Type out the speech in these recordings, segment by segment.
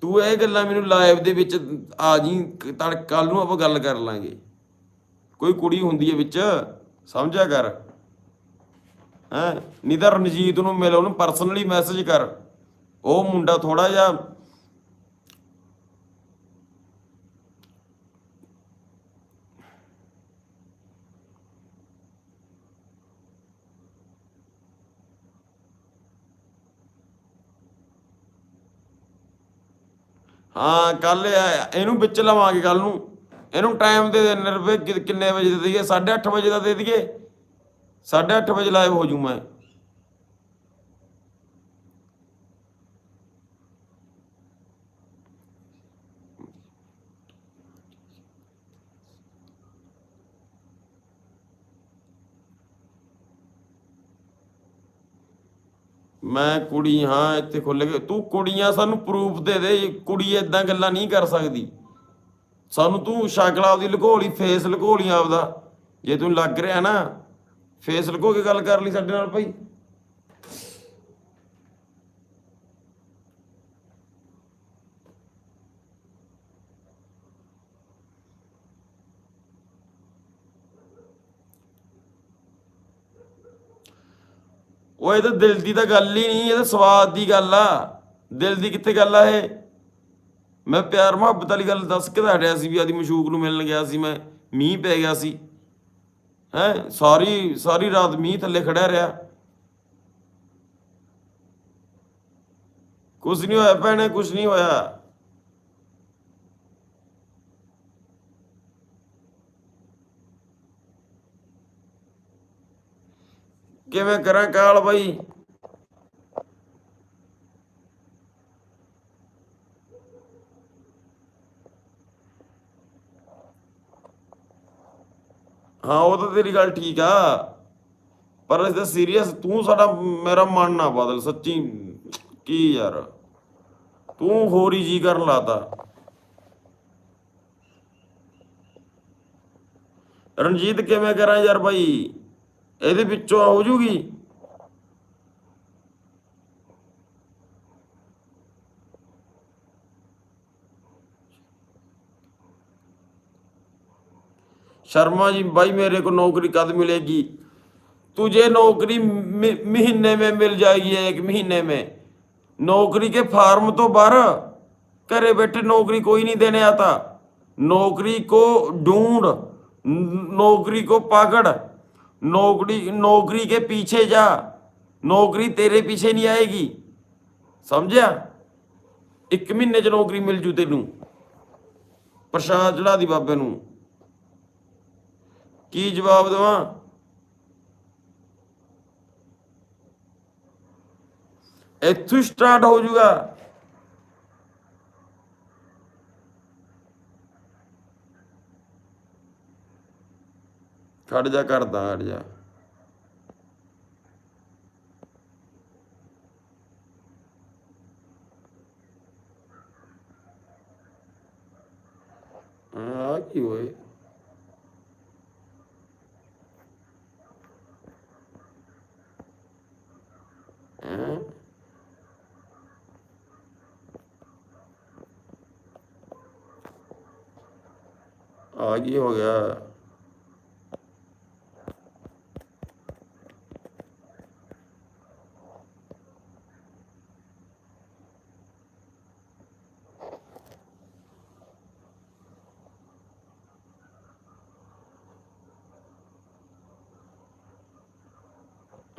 ਤੂੰ ਇਹ ਗੱਲਾਂ ਮੈਨੂੰ ਲਾਈਵ ਦੇ ਵਿੱਚ ਆ ਜੀ ਤੜ ਕੱਲ ਨੂੰ ਆਪਾਂ ਗੱਲ ਕਰ ਲਾਂਗੇ। ਕੋਈ ਕੁੜੀ ਹੁੰਦੀ ਹੈ ਵਿੱਚ, ਸਮਝਿਆ ਕਰ। ਹੈ? ਨਹੀਂ ਤਾਂ ਰਣਜੀਤ ਨੂੰ ਮਿਲ, ਉਹਨੂੰ ਪਰਸਨਲੀ ਮੈਸੇਜ ਕਰ। ਉਹ ਮੁੰਡਾ ਥੋੜਾ ਜਿਹਾ ਹਾਂ ਕੱਲ ਇਹਨੂੰ ਵਿੱਚ ਲਵਾਂਗੇ ਕੱਲ ਨੂੰ। ਇਹਨੂੰ ਟਾਈਮ ਦੇ ਦੇ ਨਿਰਵੇ ਕਿੰਨੇ ਵਜੇ ਦੇ ਦਈਏ? 8:30 ਵਜੇ ਦਾ ਦੇ ਦਈਏ। 8:30 ਵਜੇ ਲਾਈਵ ਹੋ ਜੂ ਮੈਂ। ਮੈਂ ਕੁੜੀ, ਹਾਂ, ਇੱਥੇ ਖੁੱਲ ਗਏ ਤੂੰ ਕੁੜੀਆਂ ਸਾਨੂੰ ਪ੍ਰੂਫ ਦੇ ਦੇ, ਕੁੜੀ ਇਦਾਂ ਗੱਲਾਂ ਨਹੀਂ ਕਰ ਸਕਦੀ। ਸਾਨੂੰ ਤੂੰ ਸ਼ਕਲ ਆਪਦੀ ਲੁਕੋਲੀ ਫੇਸ ਲੁਕੋਲੀ ਆਪਦਾ। ਜੇ ਤੂੰ ਲੱਗ ਰਿਹਾ ਨਾ ਫੇਸ ਲੁਕੋ ਕੇ ਗੱਲ ਕਰ ਲਈ ਸਾਡੇ ਨਾਲ ਭਾਈ। ਉਹ ਇਹ ਤਾਂ ਦਿਲ ਦੀ ਤਾਂ ਗੱਲ ਹੀ ਨਹੀਂ, ਇਹ ਤਾਂ ਸਵਾਦ ਦੀ ਗੱਲ ਆ। ਦਿਲ ਦੀ ਕਿੱਥੇ ਗੱਲ ਆ ਇਹ? ਮੈਂ ਪਿਆਰ ਮੁਹੱਬਤ ਵਾਲੀ ਗੱਲ ਦੱਸ ਕੇ ਤਾਂ ਹਟਿਆ ਸੀ ਵੀ ਆਦੀ ਮਸ਼ੂਕ ਨੂੰ ਮਿਲਣ ਗਿਆ ਸੀ ਮੈਂ, ਮੀਂਹ ਪੈ ਗਿਆ ਸੀ। ਹੈ, ਸਾਰੀ ਸਾਰੀ ਰਾਤ ਮੀਂਹ ਥੱਲੇ ਖੜਿਆ ਰਿਹਾ। ਕੁਝ ਨਹੀਂ ਹੋਇਆ ਭੈਣੇ ਕੁਝ ਨਹੀਂ ਹੋਇਆ। ਕਿਵੇਂ ਕਰਾਂ ਕਾਲ ਬਾਈ? ਹਾਂ, ਉਹ ਤਾਂ ਤੇਰੀ ਗੱਲ ਠੀਕ ਆ। ਪਰ ਇਸ ਦਾ ਸੀਰੀਅਸ ਤੂੰ ਸਾਡਾ, ਮੇਰਾ ਮਨ ਨਾ ਬਦਲ, ਸੱਚੀ। ਕੀ ਯਾਰ। ਤੂੰ ਹੋਰ ਹੀ ਜੀ ਕਰਨ ਲਾਤਾ। ਰਣਜੀਤ ਕਿਵੇਂ ਕਰਾਂ ਯਾਰ ਭਾਈ ਇਹਦੇ ਵਿੱਚੋਂ ਹੋ ਜੂਗੀ शर्मा जी भाई मेरे को नौकरी कद मिलेगी तुझे नौकरी मि- महीने में मिल जाएगी एक महीने में नौकरी के फार्म तो भर घरे बैठे नौकरी कोई नहीं देने आता नौकरी को ढूंढ न- नौकरी को पकड़ नौकरी नौकरी के पीछे जा नौकरी तेरे पीछे नहीं आएगी ਸਮਝਿਆ ਇੱਕ ਮਹੀਨੇ ਚ ਨੌਕਰੀ ਮਿਲ ਜੂ ਤੈਨੂੰ ਪ੍ਰਸ਼ਾਦ ਚੜਾ ਦੀ ਬਾਬੇ ਨੂੰ ਕੀ ਜਵਾਬ ਦੇਵਾਂ ਇੱਥੋਂ ਸਟਾਰਟ ਹੋ ਜਾਊਗਾ ਖੜ ਜਾ ਕਰਦਾ ਹਟ ਜਾ। ਆ ਕੀ ਹੋਏ? ਹੈਂ? ਆ ਕੀ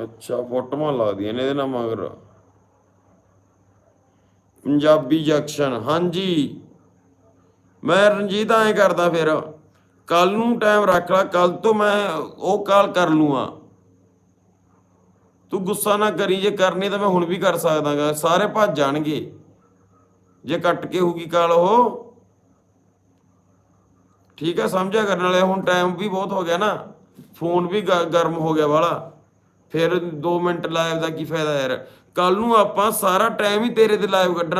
ਅੱਛਾ, ਫੋਟੋਆਂ ਲੱਗਦੀਆਂ ਨੇ ਇਹਦੇ ਨਾਲ ਮਗਰ। ਪੰਜਾਬੀ ਜੰਕਸ਼ਨ, ਹਾਂਜੀ। ਮੈਂ ਰਣਜੀਤ ਐਂ ਕਰਦਾ ਫਿਰ ਕੱਲ ਨੂੰ ਟਾਈਮ ਰੱਖ ਲੈ ਕੱਲ ਤੋਂ ਮੈਂ ਉਹ ਕਾਲ ਕਰ ਲੂਆ ਤੂੰ ਗੁੱਸਾ ਨਾ ਕਰੀ, ਜੇ ਕਰਨੀ ਤਾਂ ਮੈਂ ਹੁਣ ਵੀ ਕਰ ਸਕਦਾਗਾ, ਸਾਰੇ ਭੱਜ ਜਾਣਗੇ। ਜੇ ਕੱਟ ਕੇ ਹੋਊਗੀ ਕਾਲ ਉਹ। ਠੀਕ ਹੈ ਸਮਝਿਆ ਕਰਨ ਵਾਲੇ ਹੁਣ ਟਾਈਮ ਵੀ ਬਹੁਤ ਹੋ ਗਿਆ ਨਾ। ਫੋਨ ਵੀ ਗ- ਗਰਮ ਹੋ ਗਿਆ ਵਾਲਾ। ਫਿਰ 2 ਮਿੰਟ ਲਾਈਵ ਦਾ ਕੀ ਫਾਇਦਾ ਯਾਰ? ਕੱਲ ਨੂੰ ਆਪਾਂ ਸਾਰਾ ਟਾਈਮ ਹੀ ਤੇਰੇ ਤੇ ਲਾਈਵ ਕੱਢਣਾ।